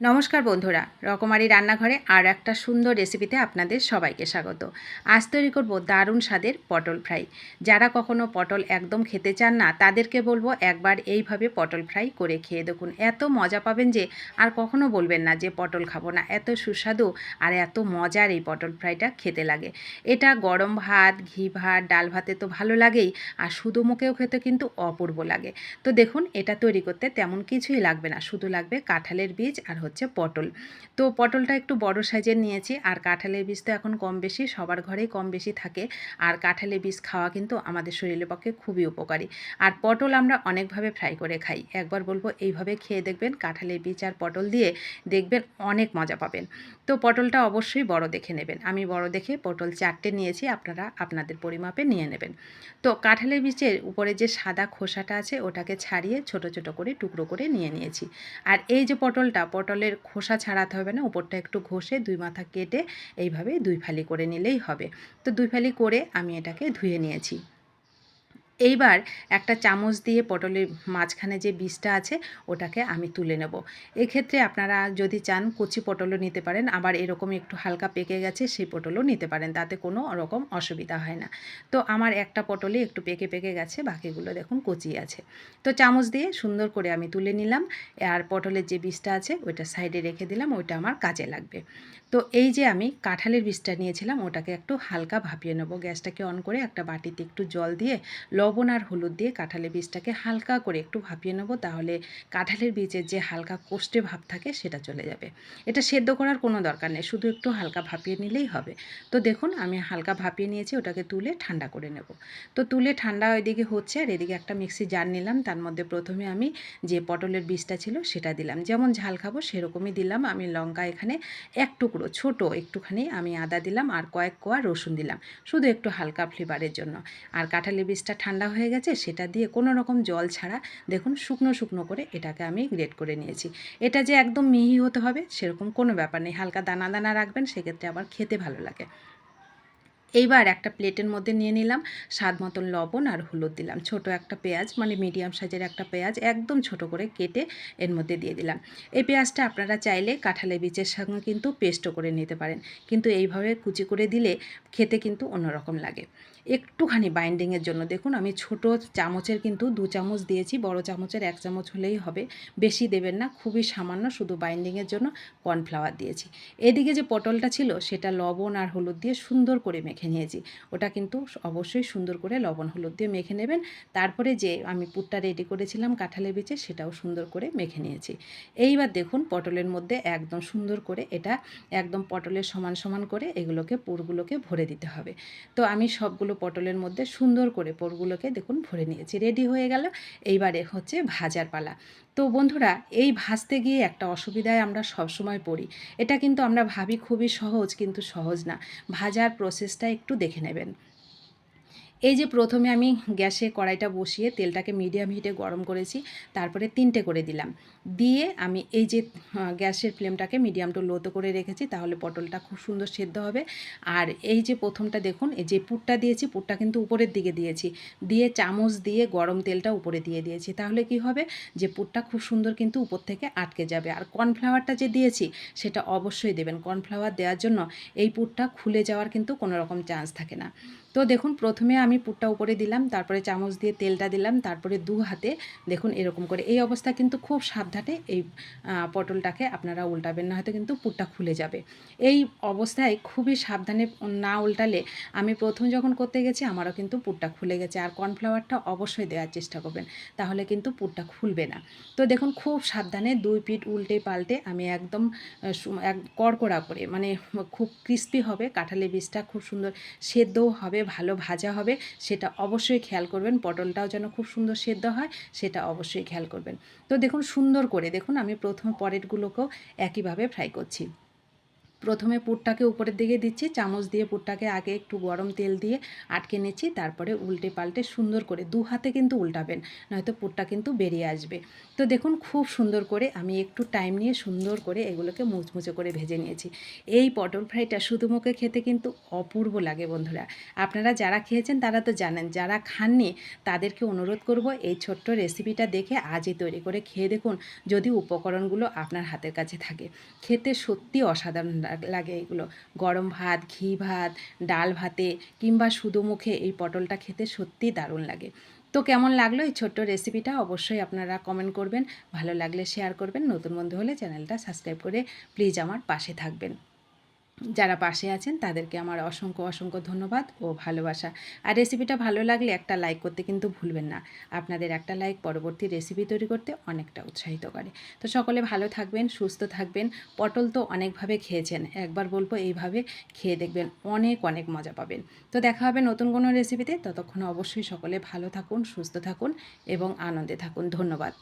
নমস্কার বন্ধুরা, রকমারি রান্নাঘরে আর একটা সুন্দর রেসিপিতে আপনাদের সবাইকে স্বাগত। আজ তৈরি করব দারুণ স্বাদের পটল ফ্রাই। যারা কখনো পটল একদম খেতে চান না, তাদেরকে বলব একবার এইভাবে পটল ফ্রাই করে খেয়ে দেখুন। এত মজা পাবেন যে আর কখনো বলবেন না যে পটল খাব না। এত সুস্বাদু আর এত মজার এই পটল ফ্রাইটা খেতে লাগে। এটা গরম ভাত, ঘি ভাত, ডাল ভাতে তো ভালো লাগেই, আর শুধু মুখেও খেতে কিন্তু অপূর্ব লাগে। তো দেখুন, এটা তৈরি করতে তেমন কিছুই লাগবে না। শুধু লাগবে কাঁঠালের বীজ আর হচ্ছে পটল। তো পটলটা একটু বড় সাইজের নিয়েছি, আর কাঁঠালের বীজ তো এখন কম বেশি, সবার ঘরেই কম বেশি থাকে। আর কাঁঠালের বীজ খাওয়া কিন্তু আমাদের শরীরের পক্ষে খুবই উপকারী। আর পটল আমরা অনেকভাবে ফ্রাই করে খাই। একবার বলব, এইভাবে খেয়ে দেখবেন কাঁঠালের বীজ আর পটল দিয়ে দেখবেন অনেক মজা পাবেন। তো পটলটা অবশ্যই বড় দেখে নেবেন। আমি বড় দেখে পটল চারটে নিয়েছি, আপনারা আপনাদের পরিমাপে নিয়ে নেবেন। তো কাঁঠালের বীজের উপরে যে সাদা খোসাটা আছে, ওটাকে ছাড়িয়ে ছোট ছোট করে টুকরো করে নিয়ে নিয়েছি। আর এই যে পটলটা পটলের খোসা ছাড়াতে হবে না, উপরটা একটু ঘষে দুই মাথা কেটে এইভাবে দুই ফালি করে নিলেই হবে। তো দুই ফালি করে আমি এটাকে ধুয়ে নিয়েছি। এইবার একটা চামচ দিয়ে পটলের মাঝখানে যে বীজটা আছে, ওটাকে আমি তুলে নেব। এক্ষেত্রে আপনারা যদি চান কচি পটলও নিতে পারেন, আবার এরকম একটু হালকা পেকে গেছে সেই পটলও নিতে পারেন, তাতে কোনো রকম অসুবিধা হয় না। তো আমার একটা পটলে একটু পেকে পেকে গেছে, বাকিগুলো দেখুন কচি আছে। তো চামচ দিয়ে সুন্দর করে আমি তুলে নিলাম, আর পটলের যে বীজটা আছে, ওইটা সাইডে রেখে দিলাম, ওইটা আমার কাজে লাগবে। তো এই যে আমি কাঁঠালের বীজটা নিয়েছিলাম, ওটাকে একটু হালকা ভাপিয়ে নেব। গ্যাসটাকে অন করে একটা বাটিতে একটু জল দিয়ে লবণ আর হলুদ দিয়ে কাঁঠালের বীজটাকে হালকা করে একটু ভাপিয়ে নেব, তাহলে কাঁঠালের বীজের যে হালকা কোষ্ঠে ভাব থাকে সেটা চলে যাবে। এটা সেদ্ধ করার কোনো দরকার নেই, শুধু একটু হালকা ভাপিয়ে নিলেই হবে। তো দেখুন, আমি হালকা ভাপিয়ে নিয়েছি, ওটাকে তুলে ঠান্ডা করে নেব। তো তুলে ঠান্ডা ওইদিকে হচ্ছে, আর এদিকে একটা মিক্সি জার নিলাম, তার মধ্যে প্রথমে আমি যে পটলের বীজটা ছিল সেটা দিলাম। যেমন ঝাল খাব সেরকমই দিলাম, আমি লঙ্কা এখানে এক টুকরো, ছোট একটুখানি আমি আদা দিলাম, আর কয়েক কোয়া রসুন দিলাম, শুধু একটু হালকা ফ্লেভারের জন্য। আর কাঁঠালের বীজটা ঠান্ডা হয়ে গেছে, সেটা দিয়ে কোনো রকম জল ছাড়া দেখুন শুকনো শুকনো করে এটাকে আমি গ্রেট করে নিয়েছি। এটা যে একদম মিহি হতে হবে সেরকম কোনো ব্যাপার নেই, হালকা দানা দানা রাখবেন, সেক্ষেত্রে আবার খেতে ভালো লাগে। এইবার একটা প্লেটের মধ্যে নিয়ে নিলাম, স্বাদ মতন লবণ আর হলুদ দিলাম। ছোট একটা পেঁয়াজ মানে মিডিয়াম সাইজের একটা পেঁয়াজ, একদম ছোট করে কেটে এর মধ্যে দিয়ে দিলাম। এই পেঁয়াজটা আপনারা চাইলে কাঁঠালের বীজের সঙ্গে কিন্তু পেস্টও করে নিতে পারেন। কিন্তু এইভাবে কুচি করে দিলে খেতে কিন্তু অন্যরকম লাগে। একটুখানি বাইন্ডিংয়ের জন্য দেখুন, আমি ছোট চামচের কিন্তু দু চামচ দিয়েছি, বড় চামচের এক চামচ হলেই হবে। বেশি দেবেন না, খুবই সামান্য, শুধু বাইন্ডিংয়ের জন্য কর্নফ্লাওয়ার দিয়েছি। এদিকে যে পটলটা ছিল, সেটা লবণ আর হলুদ দিয়ে সুন্দর করে মেখে নিয়েছি। ওটা কিন্তু অবশ্যই সুন্দর করে লবণ, হলুদ দিয়ে মেখে নেবেন। তারপরে যে আমি পুরটা রেডি করেছিলাম কাঁঠালের বিচে সেটাও সুন্দর করে মেখে নিয়েছি। এইবার দেখুন পটলের মধ্যে একদম সুন্দর করে এটা একদম পটলের সমান সমান করে এগুলোকে, পুরগুলোকে ভরে দিতে হবে। তো আমি সবগুলো পটলের মধ্যে সুন্দর করে পোরগুলোকে দেখুন ভরে নিয়েছি। রেডি হয়ে গেল। এইবারে হচ্ছে ভাজার পালা। তো বন্ধুরা, এই ভাসতে গিয়ে একটা অসুবিধায় আমরা সবসময় পড়ি। এটা কিন্তু আমরা ভাবি খুবই সহজ, কিন্তু সহজ না। ভাজার প্রসেসটা একটু দেখে নেবেন। এই যে প্রথমে আমি গ্যাসে কড়াইটা বসিয়ে তেলটাকে মিডিয়াম হিটে গরম করেছি, তারপরে তিনটে করে দিলাম। দিয়ে আমি এই যে গ্যাসের ফ্লেমটাকে মিডিয়াম টু লোতে করে রেখেছি, তাহলে পটলটা খুব সুন্দর সেদ্ধ হবে। আর এই যে প্রথমটা দেখুন, এই যে পুরটা দিয়েছি, পুরটা কিন্তু উপরের দিকে দিয়েছি। দিয়ে চামচ দিয়ে গরম তেলটা উপরে দিয়ে দিয়েছি। তাহলে কি হবে? যে পুরটা খুব সুন্দর কিন্তু উপর থেকে আটকে যাবে। আর কর্নফ্লাওয়ারটা যে দিয়েছি, সেটা অবশ্যই দেবেন। কর্নফ্লাওয়ার দেওয়ার জন্য এই পুরটা খুলে যাওয়ার কিন্তু কোনো রকম চান্স থাকে না। তো দেখুন, প্রথমে আমি পুরটা উপরে দিলাম, তারপরে চামচ দিয়ে তেলটা দিলাম, তারপরে দু হাতে দেখুন এরকম করে। এই অবস্থা কিন্তু খুব সাবধানে এই পটলটাকে আপনারা উল্টাবেন না হয়তো কিন্তু পুরটা খুলে যাবে। এই অবস্থায় খুবই সাবধানে না উল্টালে আমি প্রথম যখন করতে গেছি, আমারও কিন্তু পুরটা খুলে গেছে। আর কর্নফ্লাওয়ারটা অবশ্যই দেওয়ার চেষ্টা করবেন, তাহলে কিন্তু পুরটা খুলবে না। তো দেখুন, খুব সাবধানে দুই পিঠ উল্টে পাল্টে আমি একদম এক, কড়কড়া করে মানে খুব ক্রিস্পি হবে কাঁঠালি বীজটা খুব সুন্দর সেদ্ধও হবে ভালো ভাজা হবে, সেটা অবশ্যই খেয়াল করবেন। পটলটাও যেন খুব সুন্দর সেদ্ধ হয়, সেটা অবশ্যই খেয়াল করবেন। তো দেখুন সুন্দর করে, দেখুন আমি প্রথম পরেরগুলোকেও একইভাবে ফ্রাই করছি। প্রথমে পুরটাকে উপরের দিকে দিচ্ছি, চামচ দিয়ে পুরটাকে আগে একটু গরম তেল দিয়ে আটকে নিচ্ছি, তারপরে উল্টে পাল্টে সুন্দর করে দু হাতে কিন্তু উল্টাবেন, নয়তো পুরটা কিন্তু বেরিয়ে আসবে। তো দেখুন খুব সুন্দর করে আমি একটু টাইম নিয়ে সুন্দর করে এগুলোকে মুচমুচে করে ভেজে নিয়েছি। এই পটল ফ্রাইটা শুধু মুখে খেতে কিন্তু অপূর্ব লাগে বন্ধুরা। আপনারা যারা খেয়েছেন তারা তো জানেন, যারা খাননি তাদেরকে অনুরোধ করব এই ছোট্ট রেসিপিটা দেখে আজই তৈরি করে খেয়ে দেখুন, যদি উপকরণগুলো আপনার হাতের কাছে থাকে। খেতে সত্যি অসাধারণ লাগ- এগুলো। গরম ভাত, ঘি ভাত, ডাল ভাতে কিংবা শুধু মুখে এই পটলটা খেতে সত্যিই দারুণ লাগে। তো কেমন লাগল এই ছোট্ট রেসিপিটা অবশ্যই আপনারা কমেন্ট করবেন। ভালো লাগলে শেয়ার করবেন। নতুন বন্ধু হলে চ্যানেলটা সাবস্ক্রাইব করে প্লিজ আমার পাশে থাকবেন। যারা পাশে আছেন, তাদেরকে আমার অসংখ্য অসংখ্য ধন্যবাদ ও ভালোবাসা। আর রেসিপিটা ভালো লাগলে একটা লাইক করতে কিন্তু ভুলবেন না। আপনাদের একটা লাইক পরবর্তী রেসিপি তৈরি করতে অনেকটা উৎসাহিত করে। তো সকলে ভালো থাকবেন, সুস্থ থাকবেন। পটল তো অনেকভাবে খেয়েছেন, একবার বলব এইভাবে খেয়ে দেখবেন অনেক অনেক মজা পাবেন। তো দেখা হবে নতুন কোনো রেসিপিতে ততক্ষণ অবশ্যই সকলে ভালো থাকুন, সুস্থ থাকুন এবং আনন্দে থাকুন। ধন্যবাদ।